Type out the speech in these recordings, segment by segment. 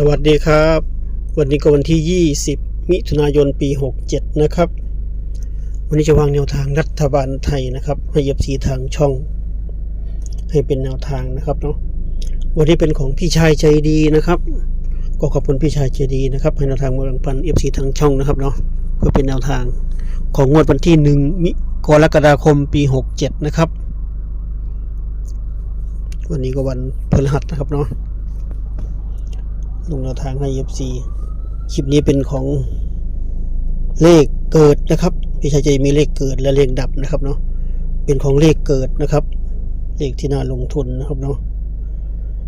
สวัสดีครับ วันนี้ก็วันที่ 20 มิถุนายนปี 67 นะครับ วันนี้จะวางแนวทางรัฐบาลไทยนะครับให้เย็บสีทางช่อง ให้เป็นแนวทางนะครับเนาะวันนี้เป็นของพี่ชายใจดีนะครับ ก็ขอบคุณพี่ชายใจดีนะครับให้แนวทางมาแบ่งปันเอฟซีทางช่องนะครับเนาะเพื่อเป็นแนวทางของงวดวันที่ 1 มิกรกฎาคมปี 67 นะครับ วันนี้ก็วันพฤหัสนะครับเนาะ ลงแนวทางให้ FC คลิปนี้เป็นของเลขเกิดนะครับ พี่ชายจะมีเลขเกิดและเลขดับนะครับเนาะเป็นของเลขเกิดนะครับ เลขที่น่าลงทุนนะครับเนาะ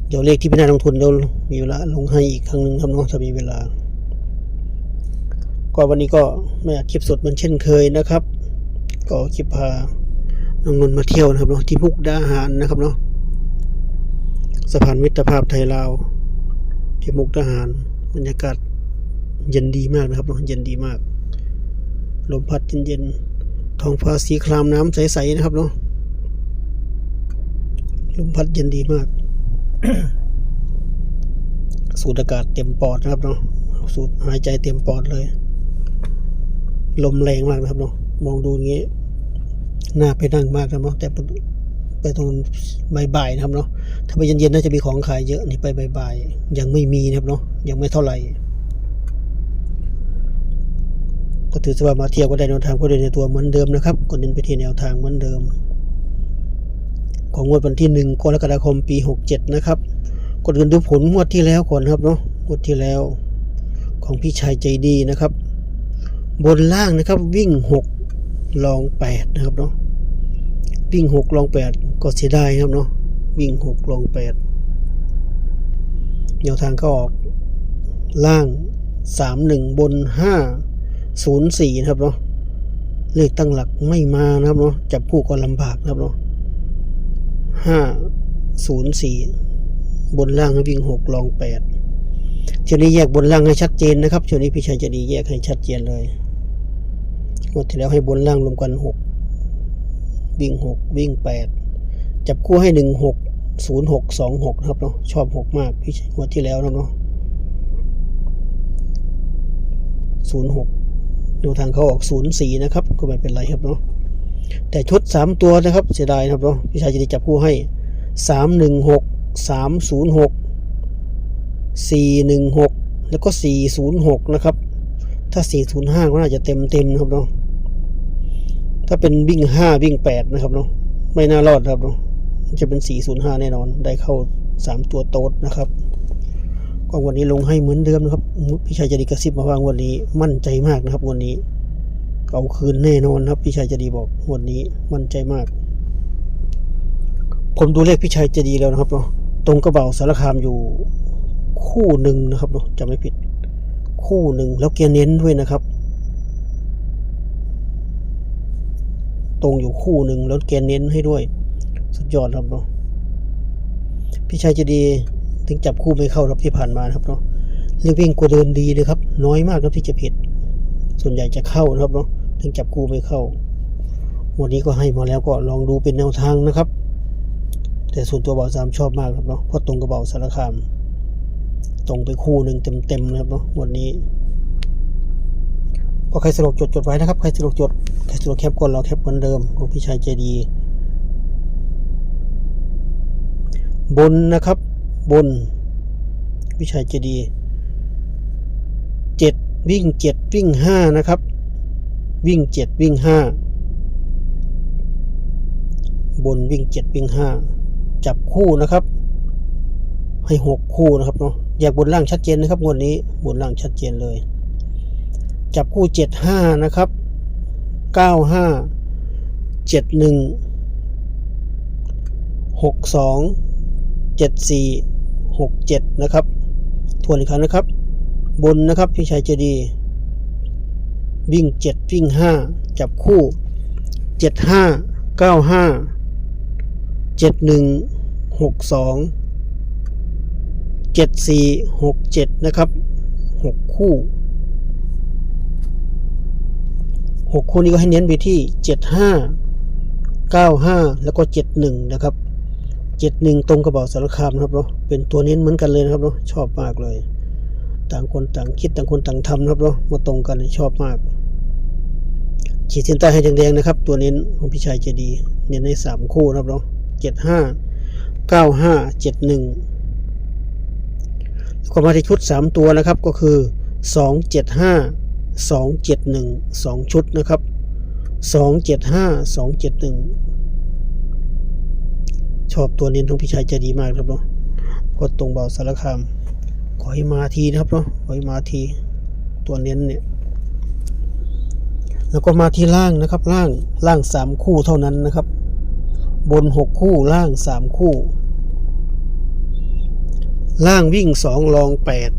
เดี๋ยวเลขที่ไม่น่าลงทุนเดี๋ยวมีเวลาลงให้อีกครั้งหนึ่งครับเนาะถ้ามีเวลาก็วันนี้ก็ไม่อัดคลิปสดเหมือนเช่นเคยนะครับ ก็คลิปพาน้องนนมาเที่ยวนะครับเนาะที่มุกดาหารนะครับเนาะสะพานมิตรภาพไทยลาว ที่มุกทหารบรรยากาศเย็นดีมากนะครับเนาะเย็นดีมาก ลมพัดเย็นๆท้องฟ้าสีครามน้ำใสๆนะครับเนาะลมพัดเย็นดีมาก สูดอากาศเต็มปอดนะครับเนาะสูดหายใจเต็มปอดเลย ลมแรงมากนะครับเนาะมองดูอย่างงี้น่าไปนั่งมากนะครับเนาะแต่ ไปตรงบ่ายๆนะครับเนาะถ้าไปเย็นๆน่าจะมีของขายเยอะนี่ไปบ่ายๆยังไม่มีนะครับเนาะยังไม่เท่าไหร่ ก็ถือว่ามาเที่ยวก็ได้แนวทางก็ได้ในตัวเหมือนเดิมนะครับก็เน้นไปที่แนวทางเหมือนเดิม ของงวดวันที่หนึ่งกรกฎาคมปีหกเจ็ดนะครับกดเงินดูผลงวดที่แล้วก่อนครับเนาะงวดที่แล้ว ของพี่ชายใจดีนะครับ บนล่างนะครับวิ่งหกลองแปดนะครับเนาะ วิ่งหกลองแปดก็เสียดายครับเนาะวิ่งหกลองแปดแนวทางก็ออกล่างสามหนึ่งบนห้าศูนย์สี่นะครับเนาะเลขตั้งหลักไม่มานะครับเนาะจับคู่ก็ลำบากนะครับเนาะห้าศูนย์สี่บนล่างวิ่งหกลองแปดเทียวนี้แยกบนล่างให้ชัดเจนนะครับเทียวนี้พี่ชัยจะดีแยกให้ชัดเจนเลยงวดที่แล้วให้บนล่างรวมกันหก วิ่งหกวิ่งแปดจับคู่ให้หนึ่งหกศูนย์หกสองหกนะครับเนาะชอบหกมากพี่งวดที่แล้วนะเนาะศูนย์หกดูทางเขาออกศูนย์สี่นะครับ ก็ไม่เป็นไรครับเนาะแต่ชุดสามตัวนะครับเสียดายนะครับเนาะพี่ชายจะได้จับคู่ให้สามหนึ่งหกสามศูนย์หกสี่หนึ่งหกแล้วก็สี่ศูนย์หกนะครับ ถ้าสี่ศูนย์ห้าก็น่าจะเต็มเต็มครับเนาะ ถ้าเป็นวิ่งห้าวิ่งแปดนะครับเนาะไม่น่ารอดครับเนาะจะเป็นสี่ศูนย์ห้าแน่นอน ได้เข้าสามตัวโต๊ดนะครับก็วันนี้ลงให้เหมือนเดิมนะครับพี่ชายจะดีกระซิบมาว่าวันนี้มั่นใจมากนะครับ วันนี้เอาคืนแน่นอนครับพี่ชายจะดีบอกวันนี้มั่นใจมาก ผมดูเลขพี่ชายจะดีแล้วนะครับเนาะตรงกระเป๋าสารคามอยู่คู่หนึ่งนะครับเนาะจะไม่ผิด คู่หนึ่งแล้วเกียร์เน้นด้วยนะครับ ตรงอยู่คู่หนึ่งแล้วแกเน้นให้ด้วย สุดยอดครับเนาะพี่ชายจะดีถึงจับคู่ไม่เข้าครับที่ผ่านมาครับเนาะเรียกวิ่งกว่าเดินดีเลยครับ น้อยมากครับที่จะผิด ส่วนใหญ่จะเข้านะครับเนาะถึงจับคู่ไม่เข้า วันนี้ก็ให้มาแล้วก็ลองดูเป็นแนวทางนะครับ แต่ส่วนตัวเบาสามชอบมากครับเนาะเพราะตรงกับเบาสารคาม ตรงไปคู่หนึ่งเต็มๆนะครับเนาะวันนี้ ก็ใครสะดวกจดจดไว้นะครับ ใครสะดวกจด ใครสะดวกแคปก่อนเราแคปเหมือนเดิมของพี่ชายใจดี บนนะครับ บน พี่ชายใจดีเจ็ดวิ่งเจ็ดวิ่งห้านะครับ วิ่งเจ็ดวิ่งห้าบนวิ่งเจ็ดวิ่งห้าจับคู่นะครับ ให้หกคู่นะครับเนาะแยกบนล่างชัดเจนนะครับงวดนี้บนล่างชัดเจนเลย จับคู่เจ็ดห้านะครับเก้าห้าเจ็ดหนึ่งหกสองเจ็ดสี่หกเจ็ดนะครับ ทวนอีกครั้งนะครับ บนนะครับพี่ชายเจดี วิ่งเจ็ดวิ่งห้าจับคู่เจ็ดห้าเก้าห้าเจ็ดหนึ่งหกสองเจ็ดสี่หกเจ็ดนะครับหกคู่ หกคู่นี้ก็ให้เน้นไปที่เจ็ดห้าเก้าห้าแล้วก็เจ็ดหนึ่งนะครับเจ็ดหนึ่งตรงกระบอกสารคามนะครับเนาะเป็นตัวเน้นเหมือนกันเลยนะครับเนาะชอบมากเลย ต่างคนต่างคิดต่างคนต่างทำนะครับเนาะมาตรงกันชอบมากขีดเส้นใต้ให้แดงๆนะครับ ตัวเน้นของพี่ชายเจดีเน้นในสามคู่นะครับเนาะเจ็ดห้าเก้าห้าเจ็ดหนึ่งแล้วก็มาที่ชุดสามตัวนะครับก็คือสองเจ็ดห้า สองเจ็ดหนึ่งสองชุดนะครับสองเจ็ดห้าสองเจ็ดหนึ่งชอบตัวเน้นของพี่ชายเจดีมากครับเนาะกดตรงเบาสารคาม ขอให้มาทีนะครับเนาะขอให้มาทีตัวเน้นเนี่ย แล้วก็มาที่ล่างนะครับ ล่างล่างสามคู่เท่านั้นนะครับ บนหกคู่ล่างสามคู่ ล่างวิ่งสองรองแปด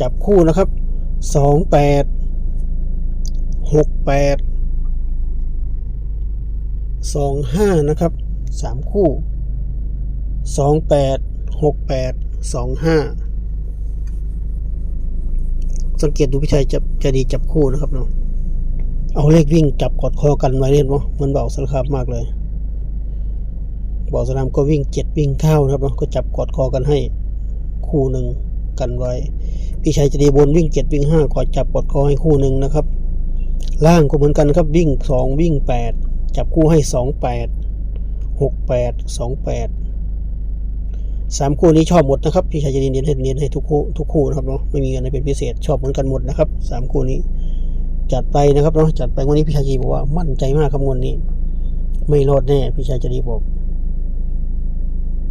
จับคู่นะครับ สองแปดหกแปดสองห้านะครับสามคู่สองแปดหกแปดสองห้าสังเกตดูพี่ชัยจะจะดีจับคู่นะครับเนาะเอาเลขวิ่งจับกอดคอกันไว้เล่นมั้เหมือนเบาสารคามมากเลยเบาสาคามก็วิ่งเจ็ดวิ่งเก้านะครับเนาะก็จับกอดคอกันให้คู่หนึ่ง กันไว้ พี่ชายจะดีบนวิ่งเจ็ดวิ่งห้ากอดจับกอดคอให้คู่หนึ่งนะครับ ล่างก็เหมือนกันครับวิ่งสองวิ่งแปดจับคู่ให้สองแปดหกแปดสองแปดสามคู่นี้ชอบหมดนะครับ พี่ชายจะดีเน้นให้เน้นให้ทุกคู่ทุกคู่นะครับเนาะไม่มีอะไรเป็นพิเศษชอบเหมือนกันหมดนะครับสามคู่นี้จัดไปนะครับเนาะจัดไปวันนี้พี่ชายจีบอกว่ามั่นใจมากครับวดนี้ ไม่รอดแน่พี่ชายจะดีบอก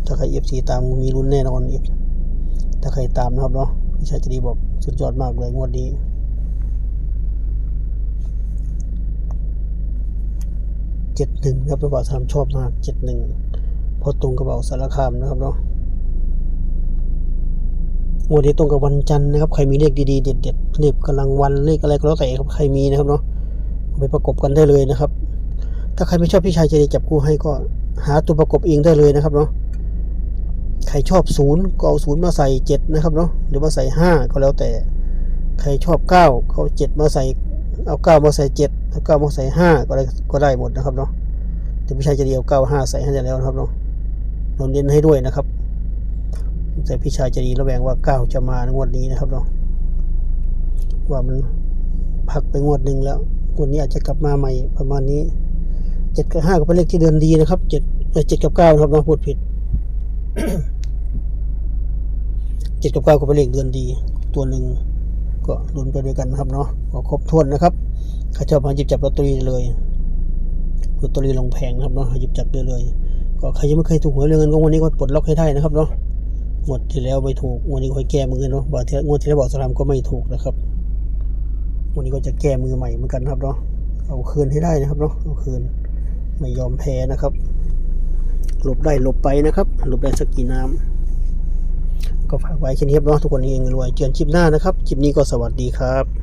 ถ้าใครเอฟซีตามมีลุ้นแน่นอนอีก ถ้าใครตามนะครับเนาะพี่ชายจะดีบอกสุดยอดมากเลยงวดนี้เจ็ดหนึ่งครับระบาทามชอบมากเจ็ดหนึ่งพอตรงกระเป๋าสารคามนะครับเนาะงวดนี้ตรงกับวันจันทร์นะครับ ใครมีเลขดีๆเด็ดๆเลขกำลังวันเลขอะไรก็แล้วแต่ครับใครมีนะครับเนาะไปประกบกันได้เลยนะครับ ถ้าใครไม่ชอบพี่ชายจะได้จับคู่ให้ก็หาตัวประกบเองได้เลยนะครับเนาะ ใครชอบศูนย์ก็เอาศูนย์มาใส่เจ็ดนะครับเนาะหรือว่าใส่ห้าก็แล้วแต่ ใครชอบเก้าเขาเจ็ดมาใส่เอาเก้ามาใส่เจ็ดเอาเก้ามาใส่ห้าก็ได้ก็ได้หมดนะครับเนาะแต่พี่ชายจะเดียวเก้าห้าใส่ให้แล้วนะครับเนาะเราเน้นให้ด้วยนะครับ แต่พี่ชายจะดีระแวงว่าเก้าจะมาในงวดนี้นะครับเนาะว่ามันพักไปงวดหนึ่งแล้วงวดนี้อาจจะกลับมาใหม่ประมาณนี้เจ็ดกับห้าก็เป็นเลขที่เดินดีนะครับเจ็ดเจ็ดกับเก้านะครับน้องพูดผิด เจ็ดกับเก้าก็เป็นเลขเดือนดี ตัวหนึ่งก็ลุ้นไปด้วยกันนะครับเนาะก็ครบถ้วนนะครับใครชอบมาหยิบจับลอตเตอรี่เลยลอตเตอรี่ลงแพงนะครับเนาะหยิบจับได้เลย ก็ใครยังไม่เคยถูกหวยเรื่องเงินก็วันนี้ก็ปลดล็อกให้ได้นะครับเนาะงวดที่แล้วไม่ถูกงวดนี้ค่อยแก้มือเนาะบาทที่งวดที่แล้วบอกสลามก็ไม่ถูกนะครับงวดนี้ก็จะแก้มือใหม่เหมือนกันครับเนาะเอาคืนให้ได้นะครับเนาะเอาคืนไม่ยอมแพ้นะครับ หลบได้หลบไปนะครับ หลบได้สักกี่น้ำก็ฝากไว้แค่นี้ครับเนาะทุกคนเองรวยเจอกันคลิปหน้านะครับคลิปนี้ก็สวัสดีครับ